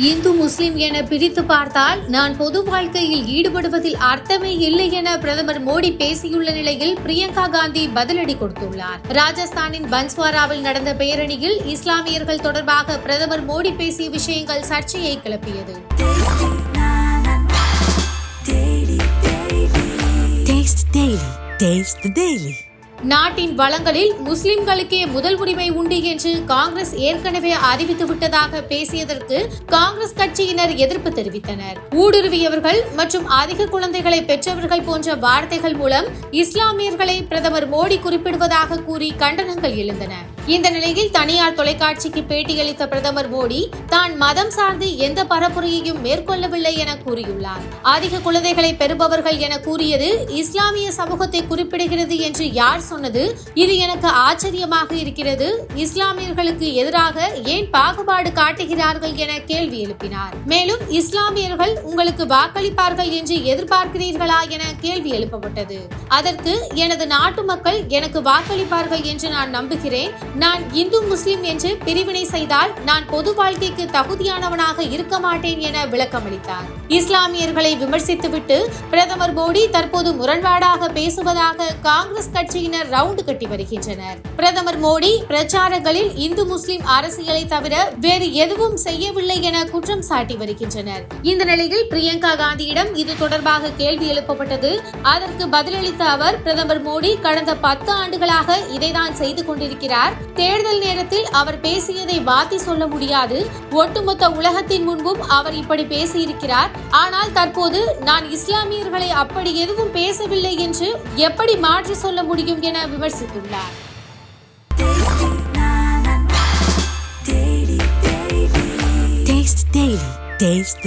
இந்து முஸ்லிம் என பிரித்து பார்த்தால் நான் பொது வாழ்க்கையில் ஈடுபடுவதில் அர்த்தமே இல்லை என பிரதமர் மோடி பேசியுள்ள நிலையில் பிரியங்கா காந்தி பதிலடி கொடுத்துள்ளார் ராஜஸ்தானின் பன்ஸ்வாராவில் நடந்த பேரணியில் இஸ்லாமியர்கள் தொடர்பாக பிரதமர் மோடி பேசிய விஷயங்கள் சர்ச்சையை கிளப்பியது Taste the Daily. நாட்டின் வளங்களில் முஸ்லிம்களுக்கே முதல் உரிமை உண்டு என்று காங்கிரஸ் ஏற்கனவே அறிவித்து விட்டதாக பேசியதற்கு காங்கிரஸ் கட்சியினர் எதிர்ப்பு தெரிவித்தனர். ஊடுருவியவர்கள் மற்றும் அதிக குழந்தைகளை பெற்றவர்கள் போன்ற வார்த்தைகள் மூலம் இஸ்லாமியர்களை பிரதமர் மோடி குறிப்பிடுவதாக கூறி கண்டனங்கள் எழுந்தன. இந்த நிலையில் தனியார் தொலைக்காட்சிக்கு பேட்டியளித்த பிரதமர் மோடி தான் மதம் சார்ந்து எந்த பரப்புரையையும் மேற்கொள்ளவில்லை என கூறியுள்ளார். அதிக குழந்தைகளை பெறுபவர்கள் என கூறியது இஸ்லாமிய சமூகத்தை குறிப்பிடுகிறது என்று யார் சொன்னது இது எனக்கு ஆச்சரியமாக இருக்கிறது. இஸ்லாமியர்களுக்கு எதிராக ஏன் பாகுபாடு காட்டுகிறார்கள் என கேள்வி எழுப்பினார். மேலும் இஸ்லாமியர்கள் உங்களுக்கு வாக்களிப்பார்கள் என்று எதிர்பார்க்கிறீர்களா என கேள்வி எழுப்பப்பட்டது. அதற்கு எனது நாட்டு மக்கள் எனக்கு வாக்களிப்பார்கள் என்று நான் நம்புகிறேன். நான் இந்து முஸ்லிம் என்று பிரிவினை செய்தால் நான் பொது வாழ்க்கைக்கு தகுதியானவனாக இருக்க மாட்டேன் என விளக்கமளித்தார். இஸ்லாமியர்களை விமர்சித்துவிட்டு பிரதமர் மோடி தற்போது முரண்பாடாக பேசுவதாக காங்கிரஸ் கட்சியினர் தரப்பினர் ரவுண்டு கட்டி வருகின்றனர். பிரதமர் மோடி பிரச்சாரங்களில் இந்து முஸ்லிம் அரசியலை தவிர வேறு எதுவும் செய்யவில்லை என குற்றம் சாட்டி வருகின்றனர். இந்த நிலையில் பிரியங்கா காந்தியிடம் இது தொடர்பாக கேள்வி எழுப்பப்பட்டது. அதற்கு பதிலளித்த அவர் பிரதமர் மோடி கடந்த பத்து ஆண்டுகளாக இதைதான் செய்து கொண்டிருக்கிறார். தேர்தல் நேரத்தில் அவர் பேசியதை வாத்தி சொல்ல முடியாது. ஒட்டுமொத்த உலகத்தின் முன்பும் அவர் இப்படி பேசியிருக்கிறார். ஆனால் தற்போது நான் இஸ்லாமியர்களை அப்படி எதுவும் பேசவில்லை என்று எப்படி மாற்றி சொல்ல முடியும் என விமர்சித்துள்ளார் Taste